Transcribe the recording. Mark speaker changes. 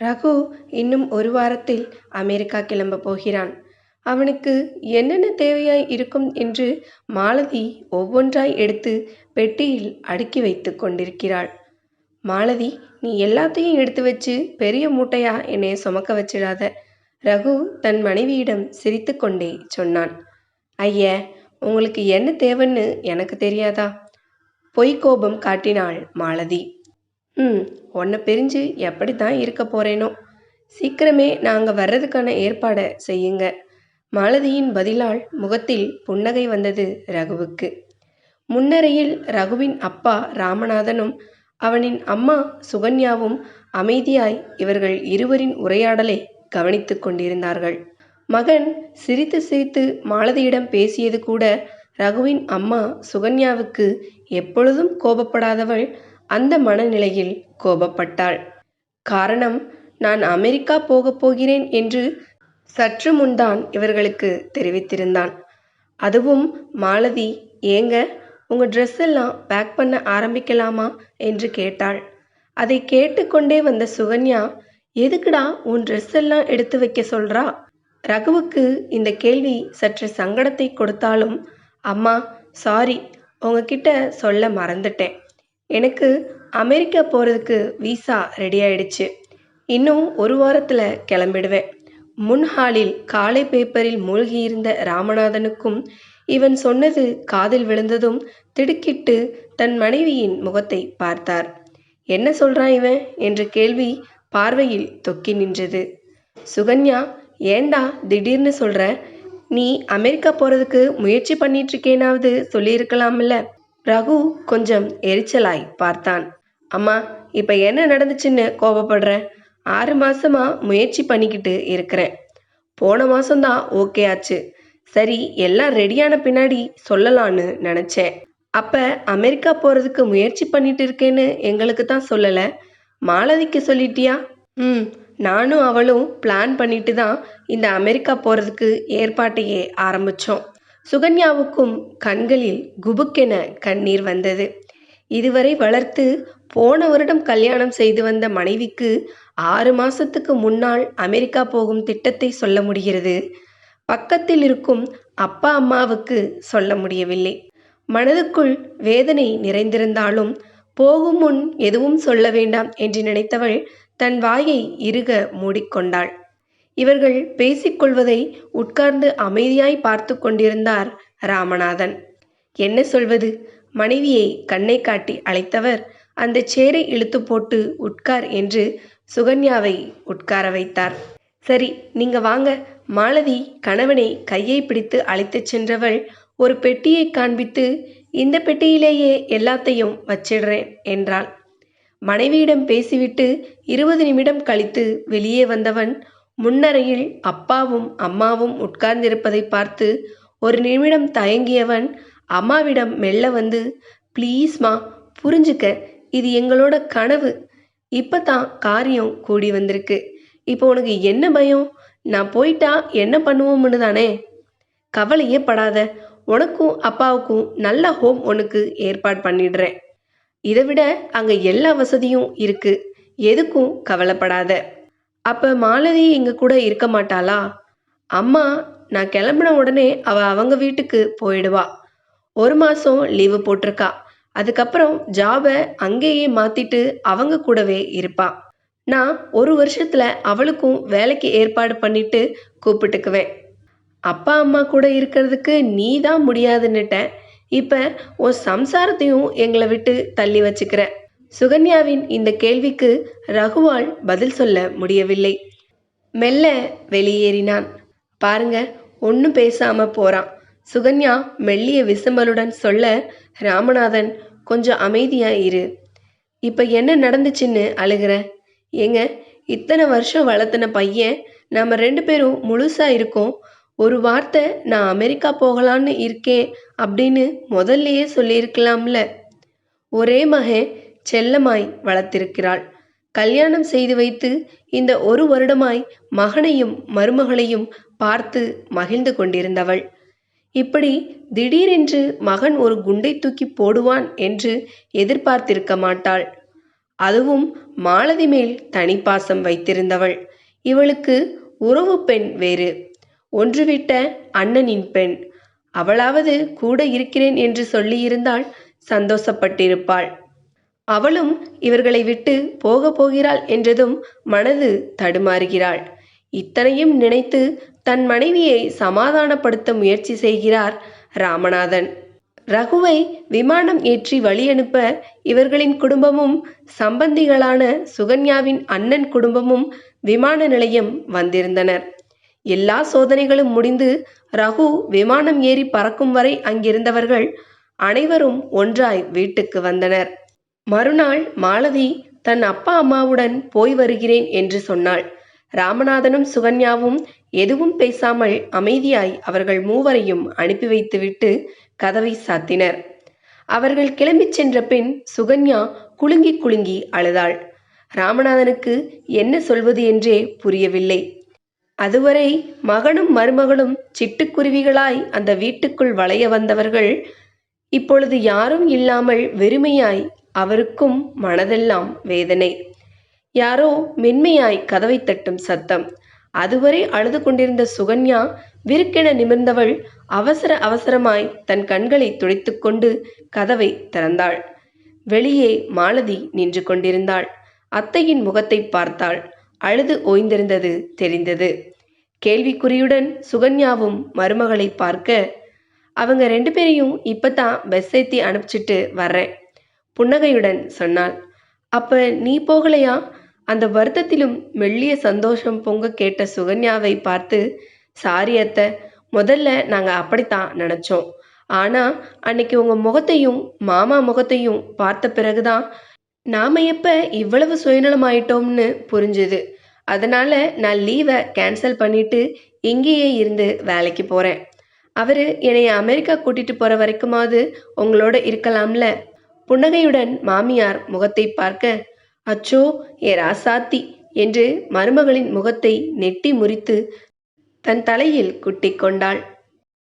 Speaker 1: ரகு இன்னும் ஒரு வாரத்தில் அமெரிக்கா கிளம்பப் போகிறான். அவனுக்கு என்னென்ன தேவையாய் இருக்கும் என்று மாலதி ஒவ்வொன்றாய் எடுத்து பெட்டியில் அடுக்கி வைத்து கொண்டிருக்கிறாள். மாலதி நீ எல்லாத்தையும் எடுத்து வச்சு பெரிய மூட்டையா என்னை சுமக்க வச்சிடாத ரகு தன் மனைவியிடம் சிரித்துக்கொண்டே சொன்னான். ஐய உங்களுக்கு என்ன தேவைன்னு எனக்கு தெரியாதா? பொய் கோபம் காட்டினாள் மாலதி. ம் உன்னை பிரிஞ்சு எப்படி தான் இருக்க போறேனோ. சீக்கிரமே நாங்கள் வர்றதுக்கான ஏற்பாடை செய்யுங்க. மாலதியின் பதிலால் முகத்தில் புன்னகை வந்தது ரகுவுக்கு. முன்னரையில் ரகுவின் அப்பா ராமநாதனும் அவனின் அம்மா சுகன்யாவும் அமைதியாய் இவர்கள் இருவரின் உரையாடலை கவனித்து கொண்டிருந்தார்கள். மகன் சிரித்து சிரித்து மாலதியிடம் பேசியது கூட ரகுவின் அம்மா சுகன்யாவுக்கு எப்பொழுதும் கோபப்படாதவள் அந்த மனநிலையில் கோபப்பட்டாள். காரணம் நான் அமெரிக்கா போகப் போகிறேன் என்று சற்று முன்தான் இவர்களுக்கு தெரிவித்திருந்தான். அதுவும் மாலதி ஏங்க உங்கள் ட்ரெஸ் எல்லாம் பேக் பண்ண ஆரம்பிக்கலாமா? என்று கேட்டாள். அதை கேட்டுக்கொண்டே வந்த சுகன்யா எதுக்குடா உன் ட்ரெஸ் எல்லாம் எடுத்து வைக்க சொல்றா? ரகுவுக்கு இந்த கேள்வி சற்று சங்கடத்தை கொடுத்தாலும் அம்மா சாரி உங்ககிட்ட சொல்ல மறந்துட்டேன். எனக்கு அமெரிக்கா போகிறதுக்கு விசா ரெடி ஆயிடுச்சு. இன்னும் ஒரு வாரத்தில் கிளம்பிடுவேன். முன்ஹாலில் காலை பேப்பரில் மூழ்கியிருந்த ராமநாதனுக்கும் இவன் சொன்னது காதில் விழுந்ததும் திடுக்கிட்டு தன் மனைவியின் முகத்தை பார்த்தார். என்ன சொல்றான் இவன்? என்ற கேள்வி பார்வையில் தொக்கி நின்றது. சுகன்யா ஏண்டா திடீர்னு சொல்ற? நீ அமெரிக்கா போறதுக்கு முயற்சி பண்ணிட்டு இருக்கேனாவது சொல்லியிருக்கலாம்ல? ரகு கொஞ்சம் எரிச்சலாய் பார்த்தான். அம்மா இப்ப என்ன நடந்துச்சுன்னு கோபப்படுற? ஆறு மாசமா முயற்சி பண்ணிக்கிட்டு இருக்கிறேன். போன மாசம்தான் ஓகே ஆச்சு. சரி எல்லாம் ரெடியான பின்னாடி சொல்லலான்னு நினச்சேன். அப்போ அமெரிக்கா போகிறதுக்கு முயற்சி பண்ணிட்டு இருக்கேன்னு எங்களுக்கு தான் சொல்லலை. மாலதிக்கு சொல்லிட்டியா? ம் நானும் அவளும் பிளான் பண்ணிட்டு தான் இந்த அமெரிக்கா போகிறதுக்கு ஏற்பாட்டையே ஆரம்பித்தோம் சுகன்யாவுக்கும் கண்களில் குபுக்கென கண்ணீர் வந்தது. இதுவரை வளர்த்து போன வருடம் கல்யாணம் செய்து வந்த மனைவிக்கு ஆறு மாசத்துக்கு முன்னால் அமெரிக்கா போகும் திட்டத்தை சொல்ல முடிகிறது. பக்கத்தில் இருக்கும் அப்பா அம்மாவுக்கு சொல்ல முடியவில்லை. மனதுக்குள் வேதனை நிறைந்திருந்தாலும் போகும் முன் எதுவும் சொல்ல வேண்டாம் என்று நினைத்தவள் தன் வாயை இறுக மூடிக்கொண்டாள். இவர்கள் பேசிக்கொள்வதை உட்கார்ந்து அமைதியாய் பார்த்து கொண்டிருந்தார் ராமநாதன். என்ன சொல்வது? மனைவியை கண்ணை காட்டி அழைத்தவர் அந்த சேரை இழுத்து போட்டு உட்கார் என்று சுகன்யாவை உட்கார வைத்தார். சரி நீங்க வாங்க. மாலதி கணவனை கையை பிடித்து அழைத்துச் சென்றவள் ஒரு பெட்டியை காண்பித்து இந்த பெட்டியிலேயே எல்லாத்தையும் வச்சிடுறேன் என்றாள். மனைவியிடம் பேசிவிட்டு இருபது நிமிடம் கழித்து வெளியே வந்தவன் முன்னறையில் அப்பாவும் அம்மாவும் உட்கார்ந்திருப்பதை பார்த்து ஒரு நிமிடம் தயங்கியவன் அம்மாவிடம் மெல்ல வந்து ப்ளீஸ்மா புரிஞ்சுக்க இது எங்களோட கனவு. இப்போ தான் காரியம் கூடி வந்திருக்கு. இப்போ உனக்கு என்ன பயம்? நான் போயிட்டா என்ன பண்ணுவோம்னு தானே? கவலையே படாத உனக்கும் அப்பாவுக்கும் நல்ல ஹோம் உனக்கு ஏற்பாடு பண்ணிடுறேன். இதை விட அங்கே எல்லா வசதியும் இருக்கு. எதுக்கும் கவலைப்படாத. அப்போ மாலதி எங்க கூட இருக்க மாட்டாளா? அம்மா நான் கிளம்பின உடனே அவ அவங்க வீட்டுக்கு போயிடுவா. ஒரு மாதம் லீவு போட்டிருக்கா. அதுக்கப்புறம் ஜாபை அங்கேயே மாத்திட்டு அவங்க கூடவே இருப்பா. நான் ஒரு வருஷத்துல அவளுக்கும் வேலைக்கு ஏற்பாடு பண்ணிட்டு கூப்பிட்டுக்குவேன். அப்பா அம்மா கூட இருக்கிறதுக்கு நீ தான் முடியாதுன்னுட்ட இப்ப உன் சம்சாரத்தையும் எங்களை விட்டு தள்ளி வச்சுக்கிறேன் சுகன்யாவின் இந்த கேள்விக்கு ரகுவால் பதில் சொல்ல முடியவில்லை. மெல்ல வெளியேறினான். பாருங்க ஒன்றும் பேசாம போறான். சுகன்யா மெல்லிய விசம்பலுடன் சொல்ல ராமநாதன் கொஞ்சம் அமைதியா இரு. இப்ப என்ன நடந்துச்சுன்னு அழுகிற? ஏங்க இத்தனை வருஷம் வளர்த்துன பையன் நம்ம ரெண்டு பேரும் முழுசா இருக்கோம். ஒரு வார்த்தை நான் அமெரிக்கா போகலான்னு இருக்கேன் அப்படின்னு முதல்லையே சொல்லியிருக்கலாம்ல. ஒரே மகன் செல்லமாய் வளர்த்திருக்கிறாள். கல்யாணம் செய்து வைத்து இந்த ஒரு வருடமாய் மகனையும் மருமகளையும் பார்த்து மகிழ்ந்து கொண்டிருந்தவள். இப்படி திடீரென்று மகன் ஒரு குண்டை தூக்கி போடுவான் என்று எதிர்பார்த்திருக்க மாட்டாள். அதுவும் மாலதி மேல் தனிப்பாசம் வைத்திருந்தவள். இவளுக்கு உறவு பெண் வேறு. ஒன்றுவிட்ட அண்ணனின் பெண். அவளாவது கூட இருக்கிறேன் என்று சொல்லியிருந்தால் சந்தோஷப்பட்டிருப்பாள். அவளும் இவர்களை விட்டு போக போகிறாள் என்றதும் மனது தடுமாறுகிறாள். இத்தனையும் நினைத்து தன் மனைவியை சமாதானப்படுத்த முயற்சி செய்கிறார் ராமநாதன். ரகுவை விமானம் ஏற்றி வழியனுப்ப இவர்களின் குடும்பமும் சம்பந்திகளான சுகன்யாவின் அண்ணன் குடும்பமும் விமான நிலையம் வந்திருந்தனர். எல்லா சோதனைகளும் முடிந்து ரகு விமானம் ஏறி பறக்கும் வரை அங்கிருந்தவர்கள் அனைவரும் ஒன்றாய் வீட்டுக்கு வந்தனர். மறுநாள் மாலதி தன் அப்பா அம்மாவுடன் போய் வருகிறேன் என்று சொன்னாள். ராமநாதனும் சுகன்யாவும் எதுவும் பேசாமல் அமைதியாய் அவர்கள் மூவரையும் அனுப்பி வைத்துவிட்டு கதவை சாத்தினர். அவர்கள் கிளம்பிச் சென்ற பின் சுகன்யா குலுங்கி குலுங்கி அழுதாள். ராமநாதனுக்கு என்ன சொல்வது என்றே புரியவில்லை. அதுவரை மகனும் மருமகளும் சிட்டுக்குருவிகளாய் அந்த வீட்டுக்குள் வளைய வந்தவர்கள் இப்பொழுது யாரும் இல்லாமல் வெறுமையாய் அவருக்கும் மனதெல்லாம் வேதனை. யாரோ மென்மையாய் கதவை தட்டும் சத்தம். அதுவரை அழுது கொண்டிருந்த சுகன்யா விருக்கென நிமிர்ந்தவள் அவசர அவசரமாய் தன் கண்களை துடைத்துக்கொண்டு கதவை திறந்தாள். வெளியே மாலதி நின்று கொண்டிருந்தாள். அத்தையின் முகத்தை பார்த்தாள். அழுது ஓய்ந்திருந்தது தெரிந்தது. கேள்விக்குறியுடன் சுகன்யாவும் மருமகளை பார்க்க அவங்க ரெண்டு பேரையும் இப்பதான் பஸ் ஏற்றி அனுப்பிச்சிட்டு வர்றேன். புன்னகையுடன் சொன்னாள். அப்ப நீ போகலையா? அந்த வருத்தத்திலும் மெல்லிய சந்தோஷம் பொங்க கேட்ட சுகன்யாவை பார்த்து சாரி அத்தை முதல்ல நாங்கள் அப்படித்தான் நினச்சோம். ஆனால் அன்னைக்கு உங்கள் முகத்தையும் மாமா முகத்தையும் பார்த்த பிறகுதான் நாம எப்போ இவ்வளவு சுயநலமாயிட்டோம்னு புரிஞ்சுது. அதனால நான் லீவை கேன்சல் பண்ணிட்டு இங்கேயே இருந்து வேலைக்கு போகிறேன் அவர் என்னை அமெரிக்கா கூட்டிட்டு போகிற வரைக்குமாவது உங்களோட இருக்கலாம்ல? புன்னகையுடன் மாமியார் முகத்தை பார்க்க அச்சோ ஏ ராசாத்தி என்று மருமகளின் முகத்தை நெட்டி முறித்து தன் தலையில் குட்டி கொண்டாள்.